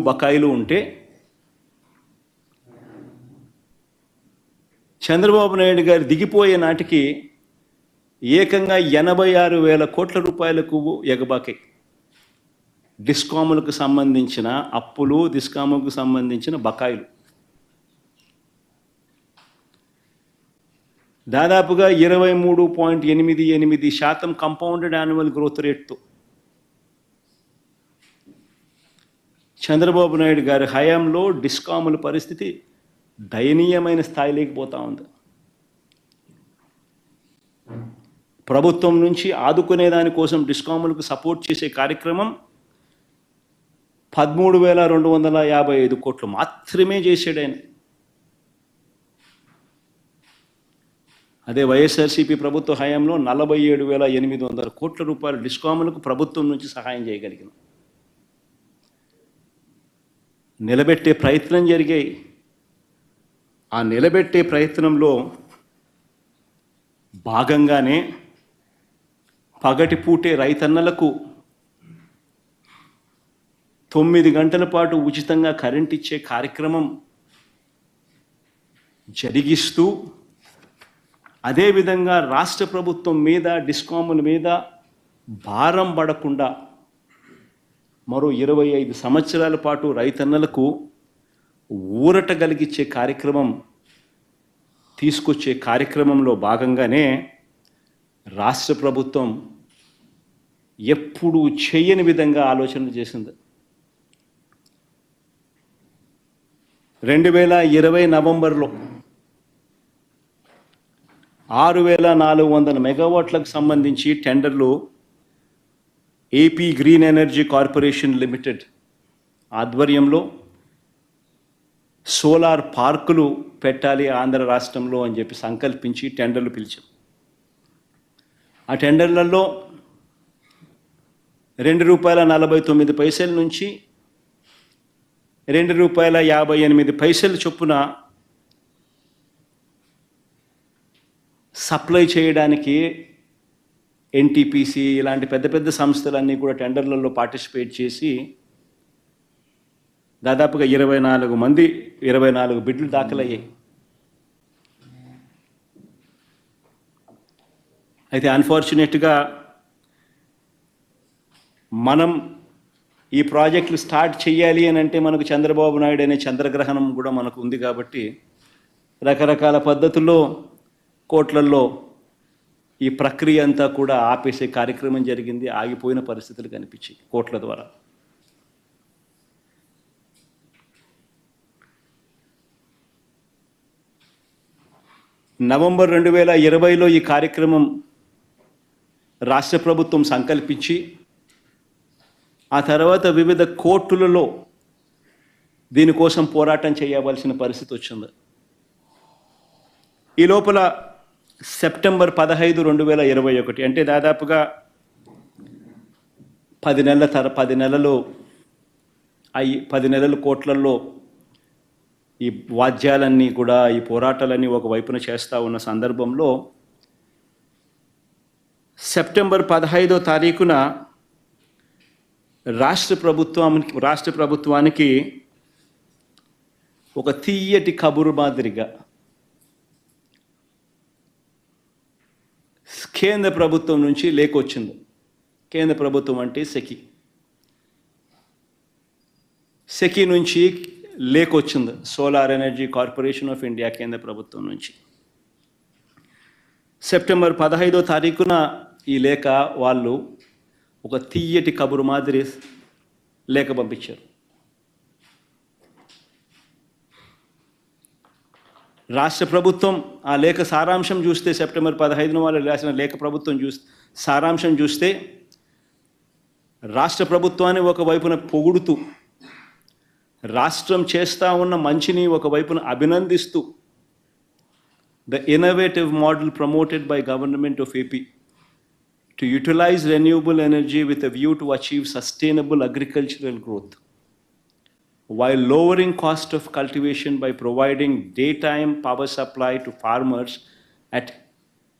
బకాయిలు ఉంటే చంద్రబాబు నాయుడు గారు దిగిపోయే నాటికి ఏకంగా ఎనభై ఆరు వేల కోట్ల రూపాయలకు ఎగబాకాయి డిస్కాములకు సంబంధించిన అప్పులు డిస్కాములకు సంబంధించిన బకాయిలు. దాదాపుగా ఇరవై మూడు పాయింట్ ఎనిమిది ఎనిమిది శాతం కంపౌండెడ్ యాన్యువల్ గ్రోత్ రేట్తో చంద్రబాబు నాయుడు గారి హయాంలో డిస్కాముల పరిస్థితి దయనీయమైన స్థాయిలోకి పోతా ఉంది. ప్రభుత్వం నుంచి ఆదుకునే దానికోసం డిస్కాములకు సపోర్ట్ చేసే కార్యక్రమం పదమూడు వేల రెండు వందల యాభై ఐదు కోట్లు మాత్రమే చేశాడు ఆయన. అదే వైఎస్ఆర్సీపీ ప్రభుత్వ హయాంలో నలభై ఏడు వేల ఎనిమిది వందల కోట్ల రూపాయల డిస్కాములకు ప్రభుత్వం నుంచి సహాయం చేయగలిగింది నిలబెట్టే ప్రయత్నం జరిగాయి. ఆ నిలబెట్టే ప్రయత్నంలో భాగంగానే పగటిపూటే రైతన్నలకు తొమ్మిది గంటల పాటు ఉచితంగా కరెంట్ ఇచ్చే కార్యక్రమం జరిగిస్తూ అదేవిధంగా రాష్ట్ర ప్రభుత్వం మీద డిస్కాముల మీద భారం పడకుండా మరో ఇరవై ఐదు సంవత్సరాల పాటు రైతన్నలకు ఊరట కలిగించే కార్యక్రమం తీసుకొచ్చే కార్యక్రమంలో భాగంగానే రాష్ట్ర ప్రభుత్వం ఎప్పుడు చేయని విధంగా ఆలోచనలు చేసింది. రెండు వేల ఇరవై నవంబర్లో ఆరు వేల నాలుగు వందల మెగావాట్లకు సంబంధించి టెండర్లు AP green energy corporation limited ఆధ్వర్యంలో సోలార్ పార్కులు పెట్టాలి ఆంధ్ర రాష్ట్రంలో అని చెప్పి సంకల్పించి టెండర్లు పిలిచాం. ఆ టెండర్లలో రెండు రూపాయల నలభై తొమ్మిది పైసల నుంచి రెండు రూపాయల యాభై ఎనిమిది పైసలు చొప్పున సప్లై చేయడానికి ఎన్టీపీసీ ఇలాంటి పెద్ద పెద్ద సంస్థలన్నీ కూడా టెండర్లలో పార్టిసిపేట్ చేసి దాదాపుగా ఇరవై నాలుగు మంది ఇరవై నాలుగు బిడ్లు దాఖలయ్యాయి. అయితే అన్ఫార్చునేట్గా మనం ఈ ప్రాజెక్టులు స్టార్ట్ చేయాలి అని అంటే మనకు చంద్రబాబు నాయుడు అనే చంద్రగ్రహణం కూడా మనకు ఉంది కాబట్టి రకరకాల పద్ధతుల్లో కోట్లల్లో ఈ ప్రక్రియ అంతా కూడా ఆపేసే కార్యక్రమం జరిగింది ఆగిపోయిన పరిస్థితులు కనిపించాయి కోట్ల ద్వారా. నవంబర్ రెండు వేల ఇరవైలో ఈ కార్యక్రమం రాష్ట్ర ప్రభుత్వం సంకల్పించి ఆ తర్వాత వివిధ కోర్టులలో దీనికోసం పోరాటం చేయవలసిన పరిస్థితి వచ్చింది. ఈ లోపల సెప్టెంబర్ పదహైదు రెండు వేల ఇరవై ఒకటి. అంటే దాదాపుగా పది నెలల తర పది నెలలు అయి పది నెలల కోట్లలో ఈ వాద్యాలన్నీ కూడా ఈ పోరాటాలన్నీ ఒకవైపున చేస్తూ ఉన్న సందర్భంలో సెప్టెంబర్ పదహైదో తారీఖున రాష్ట్ర ప్రభుత్వానికి రాష్ట్ర ప్రభుత్వానికి ఒక తీయటి కబురు మాదిరిగా కేంద్ర ప్రభుత్వం నుంచి లేకొచ్చింది. కేంద్ర ప్రభుత్వం అంటే సెకి. సెకి నుంచి లేకొచ్చింది. Solar energy corporation of India కేంద్ర ప్రభుత్వం నుంచి. సెప్టెంబర్ పదహైదో తారీఖున ఈ లేఖ వాళ్ళు ఒక తీయటి కబురు మాదిరి లేఖ పంపించారు. రాష్ట్ర ప్రభుత్వం ఆ లేఖ సారాంశం చూస్తే సెప్టెంబర్ పదహైదున వాళ్ళు రాసిన లేఖ ప్రభుత్వం చూస్తే సారాంశం చూస్తే రాష్ట్ర ప్రభుత్వాన్ని ఒకవైపున పొగుడుతూ రాష్ట్రం చేస్తూ ఉన్న మంచిని ఒకవైపున అభినందిస్తూ the innovative model promoted by government of AP to utilise renewable energy with a view to achieve sustainable agricultural growth while lowering cost of cultivation by providing daytime power supply to farmers at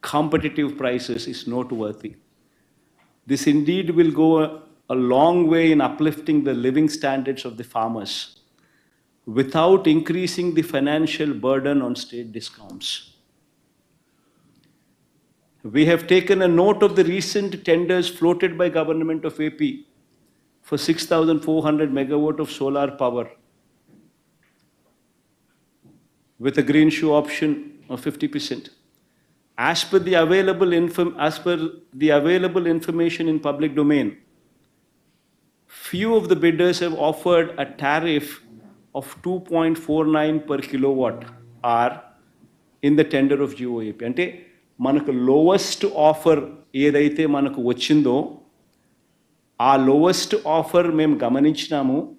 competitive prices is noteworthy. This indeed will go a a long way in uplifting the living standards of the farmers without increasing the financial burden on state discounts. We have taken a note of the recent tenders floated by government of AP for 6,400 megawatt of solar power with a green shoe option of 50%. As per the available inform, as per the available information in public domain, few of the bidders have offered a tariff of 2.49 per kilowatt hour in the tender of GOAP. అంటే మనకు lowest offer ఏదైతే మనకు వచ్చిందో ఆ lowest offer మేము గమనించినాము.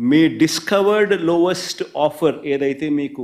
మీ discovered lowest offer ఏదైతే మీకు